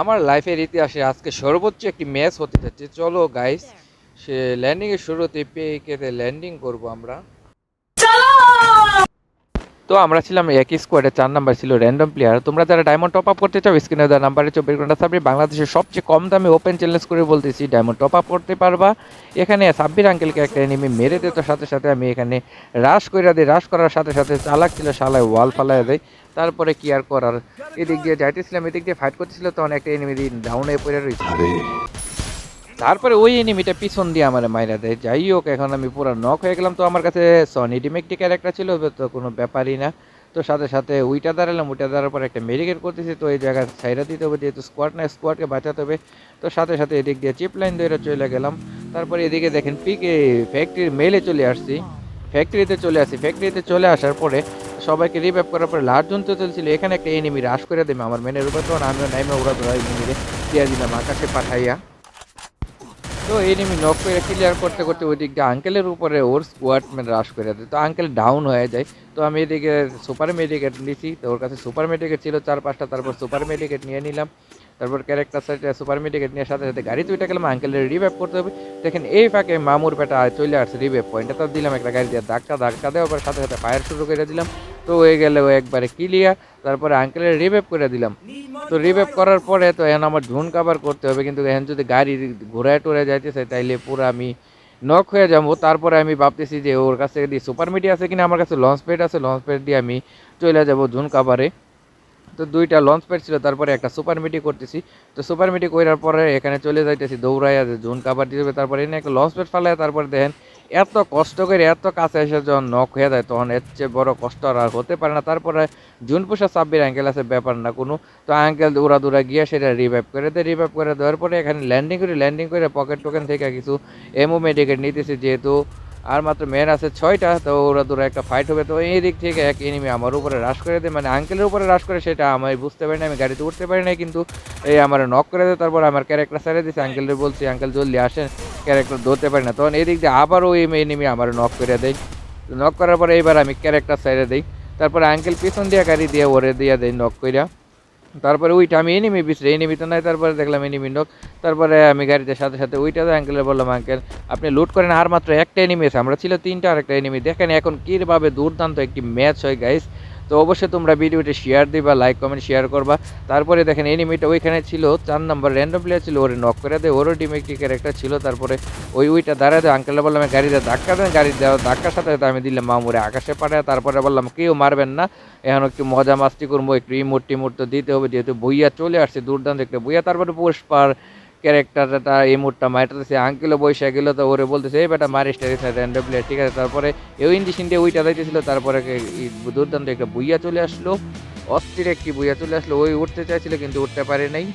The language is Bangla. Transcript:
আমার লাইফের ইতিহাসে আজকে সর্বোচ্চ একটি ম্যাচ হতে যাচ্ছে। চলো গাইস সে ল্যান্ডিংয়ের শুরুতে পেয়ে কেটে ল্যান্ডিং করব আমরা। তো আমরা ছিলাম একই স্কোয়াডে চার নাম্বার ছিল র্যান্ডম প্লেয়ার তোমরা যারা ডায়মন্ড টপ আপ করতে চাও স্ক্রিনে দেওয়া নাম্বারে চব্বিশ ঘণ্টা সাবরি বাংলাদেশের সবচেয়ে কম দামে ওপেন চ্যালেঞ্জ করে বলতেছি ডায়মন্ড টপ আপ করতে পারবা। এখানে সাব্বির আঙ্কেলকে একটা এনিমি মেরে দিত, সাথে সাথে আমি এখানে রাশ করে দিই রাশ করার সাথে সাথে চালাক ছিল, শালায় ওয়াল ফালায় দেয়। তারপরে কি আর করার? এদিক দিয়ে যাইতেছিলাম, এদিক দিয়ে ফাইট করতেছিল, তখন একটা এনিমি ডাউনে পড়ে রয়েছে তারপরে ওই এনিমিটা পিছন দিয়ে আমার মাইরা দেয়। যাই হোক, এখন আমি পুরো নক হয়ে গেলাম। তো আমার কাছে সনি ডিমেকটি ক্যারেক্টার ছিল তো কোনো ব্যাপারই না। তো সাথে সাথে উইটা দাঁড়ালাম উইটা দাঁড়ার পর একটা মেডিকেট করতেছি। তো এই জায়গায় সাইডা দিতে হবে, যেহেতু স্কোয়াড না স্কোয়াডকে বাঁচাতে হবে। তো সাথে সাথে এদিক দিয়ে চিপ লাইন ধরে চলে গেলাম। তারপরে এদিকে দেখেন পিকে ফ্যাক্টরির মেলে চলে আসছি। ফ্যাক্টরিতে চলে আসি ফ্যাক্টরিতে চলে আসার পরে সবাইকে রিভাইভ করার পরে লার্জ জন্তু চলছিল। এখানে একটা এনিমি রাশ করে দেবে আমার মেনের উপর। তখন আমিও নাইমে ওরা ধরা এনিমিরে দিয়ে দিলাম আকাশে পাঠাইয়া। তো এনিমি নক করে ক্লিয়ার করতে করতে ওই দিক দিয়ে আঙ্কেলের উপরে ওর স্কোয়াড মানে রাশ করে দেয়। তো আঙ্কেল ডাউন হয়ে যায়। তো আমি এদিকে সুপার মেডিকেট নিয়েছি তো ওর কাছে সুপার মেডিকেট ছিল চার, পাঁচটা। তারপর সুপার মেডিকেট নিয়ে নিলাম। তারপর ক্যারেক্টার সাইডে সুপার মেডিকেট নিয়ে সাথে সাথে গাড়ি তুইটা গেলাম। আঙ্কেলের রিভাইভ করতে হবে। দেখেন এই ফাঁকে মামুর পেটা চলে আসছে রিভাইভ পয়েন্টে তো দিলাম একটা গাড়ি দিয়ে ধাক্কা ধাক্কা দেওয়ার সাথে সাথে ফায়ার শুরু করে দিলাম। তো হয়ে গেলে ও একবারে ক্লিয়ার তারপরে আঙ্কেলের রিভাইভ করে দিলাম। তো রিভাইভ করার পরে তো এখন আমার ঝুন কাভার করতে হবে, কিন্তু এখন যদি গাড়ি ঘোরায় টোরে যাইতেছে, তাইলে পুরো আমি নক হয়ে যাব। তারপরে আমি ভাবতেছি যে ওর কাছে যদি সুপার মিডি আছে কিনা, আমার কাছে লঞ্চ প্যাড আছে লঞ্চ প্যাড দিয়ে আমি চলে যাব ঝুন কাভারে তো দুইটা লঞ্চ প্যাড ছিল, তারপরে একটা সুপার মিডি করতেছি। তো সুপার মিডি করার পরে এখানে চলে যাইতেছি, দৌড়াইয়া যে জোন কাবার দিয়ে তারপরে এনে একটা লঞ্চ প্যাড ফালায় তারপরে দেখেন এত কষ্ট করে এত কাছে এসে যখন নক হয়ে যায়, তখন এর চেয়ে বড় কষ্ট আর হতে পারে না। তারপরে জুন পোষা সাব্বির আঙ্কেল আছে, ব্যাপার না কোনো। তো আঙ্কেল দৌড়া দৌড়া গিয়ে সেটা রিভাইভ করে দেয়। রিভাইভ করে দেওয়ার পরে এখানে ল্যান্ডিং করি ল্যান্ডিং করে পকেট টোকেন থেকে কিছু এমও মেডিকেট নিতেছি যেহেতু আর মাত্র মেয়ের আছে ছয়টা, তো ওরা দুরা একটা ফাইট হবে। তো এই দিক থেকে এক এনিমি আমার উপরে রাশ করে দেয় মানে আঙ্কেলের উপরে রাশ করে, সেটা আমি বুঝতে পারি না আমি গাড়িতে উঠতে পারি না কিন্তু এই আমার নক করে দেয়, তারপর আমার ক্যারেক্টার সারে দিচ্ছে আঙ্কেলের বলছি আঙ্কেল জলদি আসেন ক্যারেক্টার ধরতে পারি না। তখন এই দিক দিয়ে আবার ওই এনিমি আমার নক করে দেয়। নক করার পরে এইবার আমি ক্যারেক্টার সাইডে দিই, তারপরে আঙ্কেল পিছন দিয়ে গাড়ি দিয়ে ওরে দিয়ে দেয় নক কইরা। তারপরে ওইটা আমি এনিমি বিচরে এনিমি তো নাই, তারপরে দেখলাম এনিমি নক তারপরে আমি গাড়িতে সাথে সাথে ওইটা আঙ্কেলে বললাম আঙ্কেল আপনি লুট করেন, আর মাত্র একটা এনিমি আছে, আমরা ছিল তিনটা আর একটা এনিমি দেখেন এখন কীভাবে দুর্দান্ত একটি ম্যাচ হয় গাইস তো অবশ্যই তোমরা ভিডিওটি শেয়ার দিবা লাইক কমেন্ট শেয়ার করবা। তারপরে দেখেন এনিমিটা ওইখানে ছিল, চার নম্বর র্যান্ডম প্লেয়ার ছিল, ওরে নক করে দেয়, ওরও ডিমেকটি ক্যারেক্টার ছিল। তারপরে ওই ওইটা দাঁড়ায় দেয় আঙ্কেলে বললাম গাড়িতে ধাক্কা দেন গাড়ি দেওয়া ধাক্কার সাথে আমি দিলাম মামুরে আকাশে পাঠায় তারপরে বললাম, কেউ মারবেন না, এখন একটু মজা মাস্তি করব, একটু ইমোট টিমোট তো দিতে হবে, যেহেতু বইয়া চলে আসছে, দুর্দান্ত একটা বইয়া। তারপরে পুষ্পার ক্যারেক্টারটা এই মুডটা মারতেছে আঙ্কেলও বৈশা গেল তো ওরে বলতেছে, এই বেটা মারিস টারিস ঠিক আছে? তারপরে এই ইঞ্জিন দিয়ে ওইটা যাইতেছিল, তারপরে দুর্দান্ত একটা বুইয়া চলে আসলো। অস্থির একটি বইয়া চলে আসলো। ওই উঠতে চাইছিল কিন্তু উঠতে পারে নাই।